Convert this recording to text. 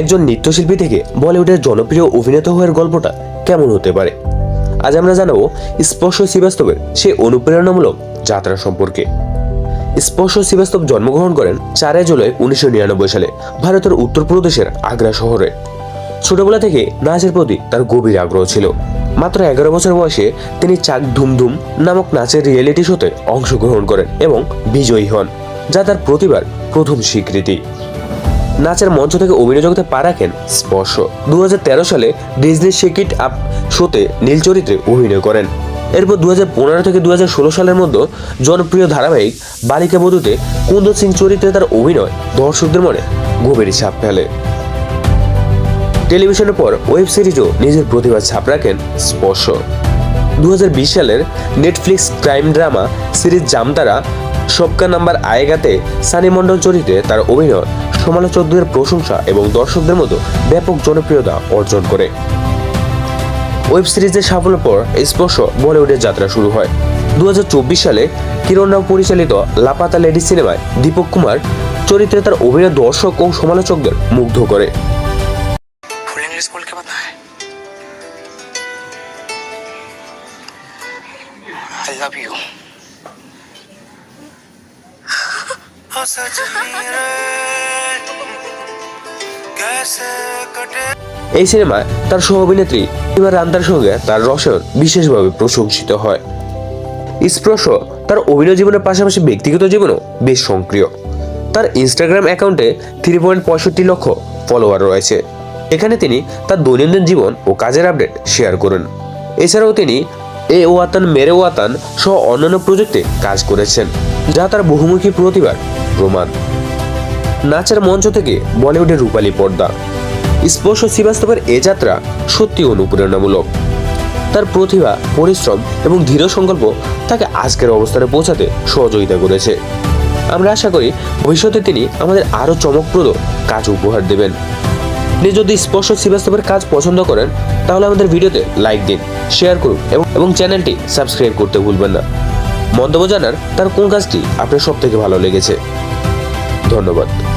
একজন নৃত্যশিল্পী থেকে বলিউডের জনপ্রিয় অভিনেতা হওয়ার গল্পটা কেমন হতে পারে? আজ আমরা জানাব স্পর্শ শ্রীবাস্তবের সেই অনুপ্রেরণামূলক যাত্রা সম্পর্কে। স্পর্শ শ্রীবাস্তব জন্মগ্রহণ করেন চারই জুলাই উনিশশো নিরানব্বই সালে ভারতের উত্তরপ্রদেশের আগ্রা শহরে। ছোটবেলা থেকে নাচের প্রতি তার গভীর আগ্রহ ছিল। মাত্র এগারো বছর বয়সে তিনি চাক ধুমধুম নামক নাচের রিয়েলিটি শোতে অংশগ্রহণ করেন এবং বিজয়ী হন, যা তার প্রতিভার প্রথম স্বীকৃতি। নাচের মঞ্চ থেকে অভিনয় জগতে পা রাখেন স্পর্শ। দু সালে ডিজনি শেকিট আপ শোতে নীল চরিত্রে অভিনয় করেন। এরপর দু থেকে দু সালের মধ্যে জনপ্রিয় ধারাবাহিক বালিকা বধূতে কুন্দ সিং চরিত্রে তার অভিনয় দর্শকদের মনে গভীর ছাপ ফেলে। টেলিভিশনের পর ওয়েব সিরিজও নিজের প্রতিভা ছাপ রাখেন স্পর্শ। দু হাজার বিশ সালের Netflix crime drama series Jamtara সবকা নাম্বার আয়েগাতে সানি মন্ডল চরিত্রে তার অভিনয় সমালোচকদের প্রশংসা এবং দর্শকদের মতো ব্যাপক জনপ্রিয়তা অর্জন করে। ওয়েব সিরিজের সাফল্যের পর স্পর্শ বলিউডের যাত্রা শুরু হয়। দুহাজার চব্বিশ সালে কিরণ রাও পরিচালিত লাপাতা লেডি সিনেমায় দীপক কুমার চরিত্রে তার অভিনয় দর্শক ও সমালোচকদের মুগ্ধ করে। I love you. এই সিনেমায় তার সহ অভিনেত্রী ইমা রান্তার সঙ্গে তার রসায়ন বিশেষভাবে প্রশংসিত হয়। স্পর্শ তার অভিনয় জীবনের পাশাপাশি ব্যক্তিগত জীবনও বেশ সক্রিয়। তার ইনস্টাগ্রাম অ্যাকাউন্টে থ্রি পয়েন্ট পঁয়ষট্টি লক্ষ ফলোয়ার রয়েছে। এখানে তিনি তার দৈনন্দিন জীবন ও কাজের আপডেট শেয়ার করেন। এছাড়াও তিনি এ ওয়াতান মেরে ওয়াতান সহ অন্যান্য প্রজেক্টে কাজ করেছেন, যা তার বহুমুখী প্রতিভার প্রমাণ। নাচের মঞ্চ থেকে বলিউডের রূপালী পর্দা। স্পর্শ শ্রীবাস্তবের এ যাত্রা সত্যি অনুপ্রেরণামূলক। তার প্রতিভা, পরিশ্রম এবং দৃঢ় সংকল্প তাকে আজকের অবস্থানে পৌঁছাতে সহযোগিতা করেছে। আমরা আশা করি ভবিষ্যতে তিনি আমাদের আরও চমকপ্রদ কাজ উপহার দেবেন। আপনি যদি স্পর্শ শ্রীবাস্তবের কাজ পছন্দ করেন, তাহলে আমাদের ভিডিওতে লাইক দিন, শেয়ার করুন এবং চ্যানেলটি সাবস্ক্রাইব করতে ভুলবেন না। মন্তব্য জানার তার কোন কাজটি আপনার সব থেকে ভালো লেগেছে? ধন্যবাদ।